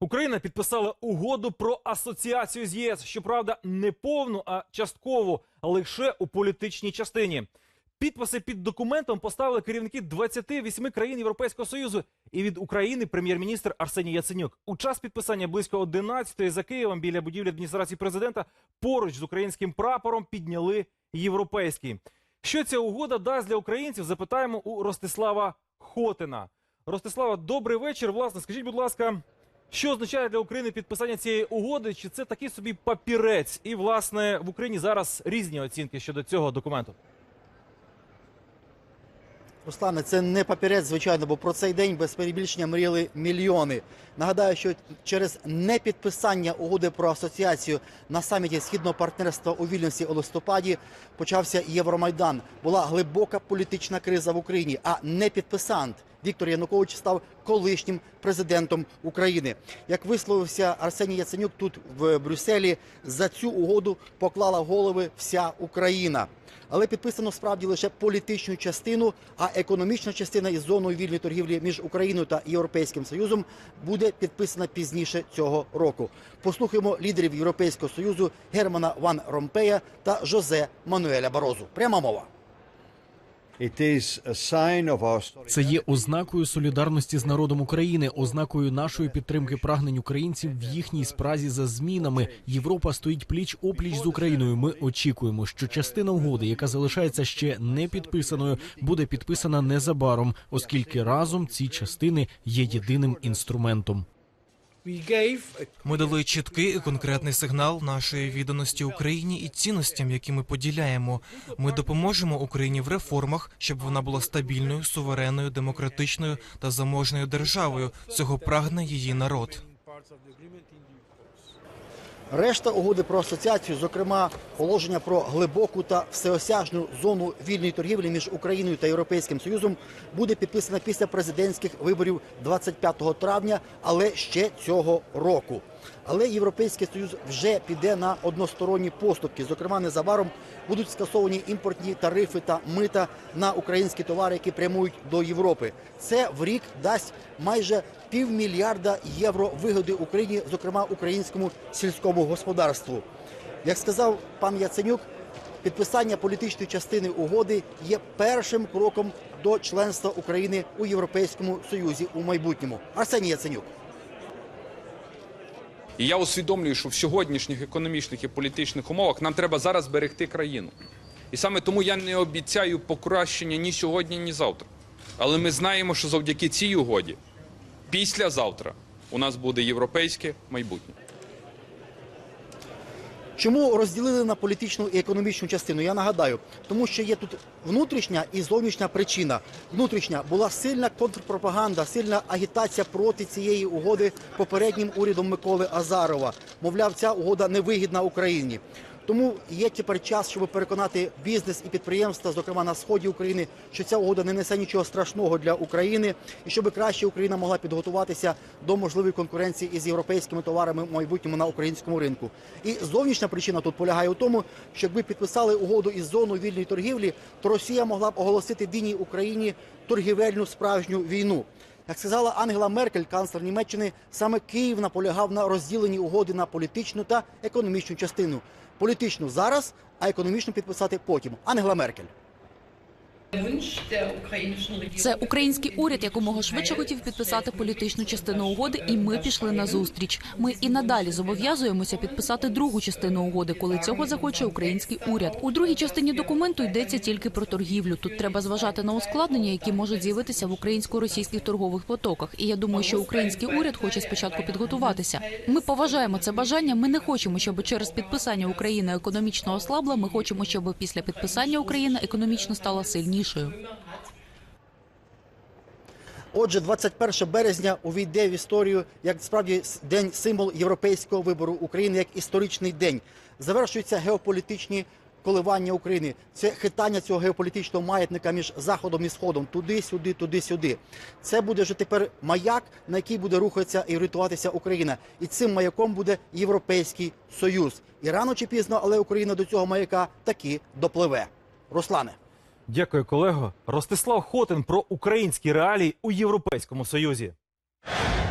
Україна підписала угоду про асоціацію з ЄС. Щоправда, не повну, а часткову, лише у політичній частині. Підписи під документом поставили керівники 28 країн Європейського союзу. І від України прем'єр-міністр Арсеній Яценюк. У час підписання близько 11-ї за Києвом біля будівлі адміністрації президента поруч з українським прапором підняли європейський. Що ця угода дасть для українців? Запитаємо у Ростислава Хотина. Ростислава, добрий вечір. Власне, скажіть, будь ласка, що означає для України підписання цієї угоди? Чи це такий собі папірець? І власне в Україні зараз різні оцінки щодо цього документу. Руслане, це не папірець, звичайно, бо про цей день без перебільшення мріяли мільйони. Нагадаю, що через непідписання угоди про асоціацію на саміті східного партнерства у Вільнюсі у листопаді почався Євромайдан. Була глибока політична криза в Україні, а непідписант Віктор Янукович став колишнім президентом України. Як висловився Арсеній Яценюк тут в Брюсселі, за цю угоду поклала голови вся Україна. Але підписано справді лише політичну частину, а економічна частина із зоною вільної торгівлі між Україною та Європейським Союзом буде підписана пізніше цього року. Послухаємо лідерів Європейського союзу Германа Ван Ромпея та Жозе Мануеля Барозу. Пряма мова. Це є ознакою солідарності з народом України, ознакою нашої підтримки прагнень українців в їхній спразі за змінами. Європа стоїть пліч опліч з Україною. Ми очікуємо, що частина угоди, яка залишається ще не підписаною, буде підписана незабаром, оскільки разом ці частини є єдиним інструментом. Ми дали чіткий і конкретний сигнал нашої відданості Україні і цінностям, які ми поділяємо. Ми допоможемо Україні в реформах, щоб вона була стабільною, суверенною, демократичною та заможною державою. Цього прагне її народ. Решта угоди про асоціацію, зокрема положення про глибоку та всеосяжну зону вільної торгівлі між Україною та Європейським Союзом, буде підписана після президентських виборів 25 травня, але ще цього року. Але Європейський Союз вже піде на односторонні поступки. Зокрема, незабаром будуть скасовані імпортні тарифи та мита на українські товари, які прямують до Європи. Це в рік дасть майже півмільярда євро вигоди Україні, зокрема українському сільському господарству. Як сказав пан Яценюк, підписання політичної частини угоди є першим кроком до членства України у Європейському Союзі у майбутньому. Арсеній Яценюк. І я усвідомлюю, що в сьогоднішніх економічних і політичних умовах нам треба зараз берегти країну. І саме тому я не обіцяю покращення ні сьогодні, ні завтра. Але ми знаємо, що завдяки цій угоді, післязавтра у нас буде європейське майбутнє. Чому розділили на політичну і економічну частину? Я нагадаю, тому що є тут внутрішня і зовнішня причина. Внутрішня була сильна контрпропаганда, сильна агітація проти цієї угоди попереднім урядом Миколи Азарова. Мовляв, ця угода невигідна Україні. Тому є тепер час, щоб переконати бізнес і підприємства, зокрема на сході України, що ця угода не несе нічого страшного для України, і щоб краще Україна могла підготуватися до можливої конкуренції із європейськими товарами в майбутньому на українському ринку. І зовнішня причина тут полягає у тому, що якби підписали угоду із зоною вільної торгівлі, то Росія могла б оголосити війні Україні торгівельну справжню війну. Як сказала Ангела Меркель, канцлер Німеччини, саме Київ наполягав на розділенні угоди на політичну та економічну частину. Політичну зараз, а економічну підписати потім. Ангела Меркель. Це український уряд якомога швидше хотів підписати політичну частину угоди, і ми пішли на зустріч. Ми і надалі зобов'язуємося підписати другу частину угоди, коли цього захоче український уряд. У другій частині документу йдеться тільки про торгівлю. Тут треба зважати на ускладнення, які можуть з'явитися в українсько-російських торгових потоках. І я думаю, що український уряд хоче спочатку підготуватися. Ми поважаємо це бажання. Ми не хочемо, щоб через підписання Україна економічно ослабла. Ми хочемо, щоб після підписання Україна економічно стала сильнішою. Отже, 21 березня увійде в історію як справді день символ європейського вибору України як історичний день. Завершуються геополітичні коливання України. Це хитання цього геополітичного маятника між заходом і сходом, туди, сюди, туди, сюди. Це буде вже тепер маяк, на який буде рухатися і орієнтуватися Україна. І цим маяком буде Європейський Союз. І рано чи пізно, але Україна до цього маяка таки допливе. Руслане. Дякую, колего. Ростислав Хотин про українські реалії у Європейському Союзі.